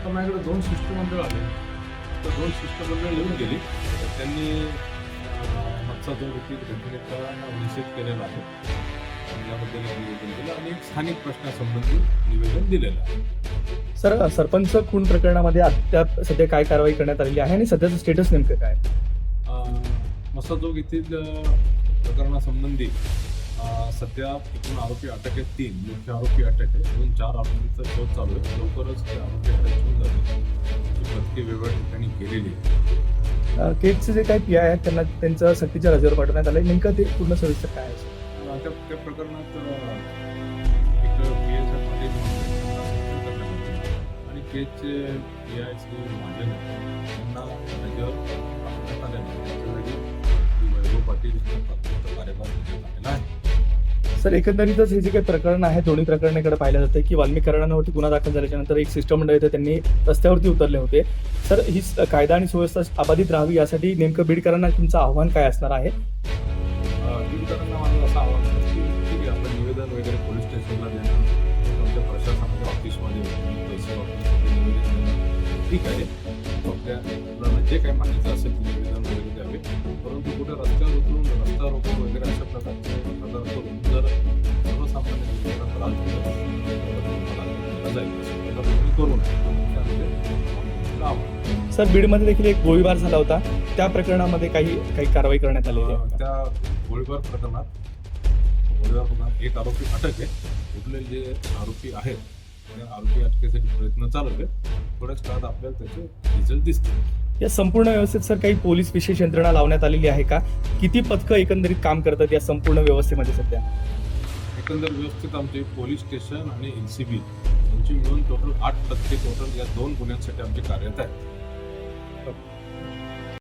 आता माझ्याकडे दोन शिष्टमंडळ आले. तर दोन शिष्टमंडळ येऊन गेली. तर त्यांनी मागचा जो व्यक्ती घटनेचा निषेध केलेला आहे. याबद्दल निवेदन दिलं आणि एक स्थानिक प्रश्नासंबंधी निवेदन दिलेलं आहे. सर सरपंच खून प्रकरणामध्ये अद्याप सध्या काय कारवाई करण्यात आलेली आहे आणि सध्याचं स्टेटस नेमकं काय मसाजोग येथील प्रकरणासंबंधी सध्या एकूण आरोपी अटक आहेत तीन मुख्य आरोपी अटक आहे. अजून चार आरोपींचा शोध चालू आहे. लवकरच ते आरोपी अटक होऊन जातील ती पथके वेगवेगळ्या ठिकाणी गेलेली आहे. अं, केसचे जे काही पी आय आहेत त्यांना त्यांचं सक्तीच्या रजेवर पाठवण्यात आलं नेमकं ते पूर्ण सविस्तर काय आहे? सर? अं, त्या त्या प्रकरणात एक पी एस एफ पाटील त्यांना आले. आणि केसचे पी आय श्री महाजन यांना रजेवर पाठवण्यात आल्याने सर एकंदरीतच हे जे काही प्रकरण आहे दोन्ही प्रकरणाकडे पाहिलं जातं की वाल्मिकरणांवरती गुन्हा दाखल झाल्याच्यानंतर एक सिस्टम मंडळ येतं त्यांनी रस्त्यावरती उतरले होते. सर ही कायदा आणि सुव्यवस्था अबाधित राहावी यासाठी नेमकं बीडकरांना तुमचं आव्हान काय असणार आहे? बीडकरांना माझं असं आव्हान की ठीक आहे आपण निवेदन वगैरे पोलीस स्टेशनला देणं प्रशासनाच्या ऑफिसमध्ये ठीक आहे. जे काही माहिती असेल केला जाईल. तुम्ही करू नये. सर बीडमध्ये देखील एक गोळीबार झाला होता. त्या प्रकरणामध्ये काही काही कारवाई करण्यात आलेली आहे. त्या गोळीबार प्रकरणात गोळीबार प्रकरणात एक आरोपी अटक आहे. उरलेले जे आरोपी आहेत त्या आरोपी अटकेसाठी प्रयत्न चालू आहे थोड्याच काळात आपल्याला त्याचे रिझल्ट दिसतील. या संपूर्ण व्यवस्थेत सर काही पोलीस विशेष यंत्रणा लावण्यात आलेली आहे का? किती पथकं एकंदरीत काम करतात या संपूर्ण व्यवस्थेमध्ये सध्या? एकंदर व्यवस्थित आमचे पोलीस स्टेशन आणि एल सी बी तुमची मिळून टोटल आठ प्रत्येक टोटल या दोन गुन्ह्यांसाठी आमची कार्यरत आहे.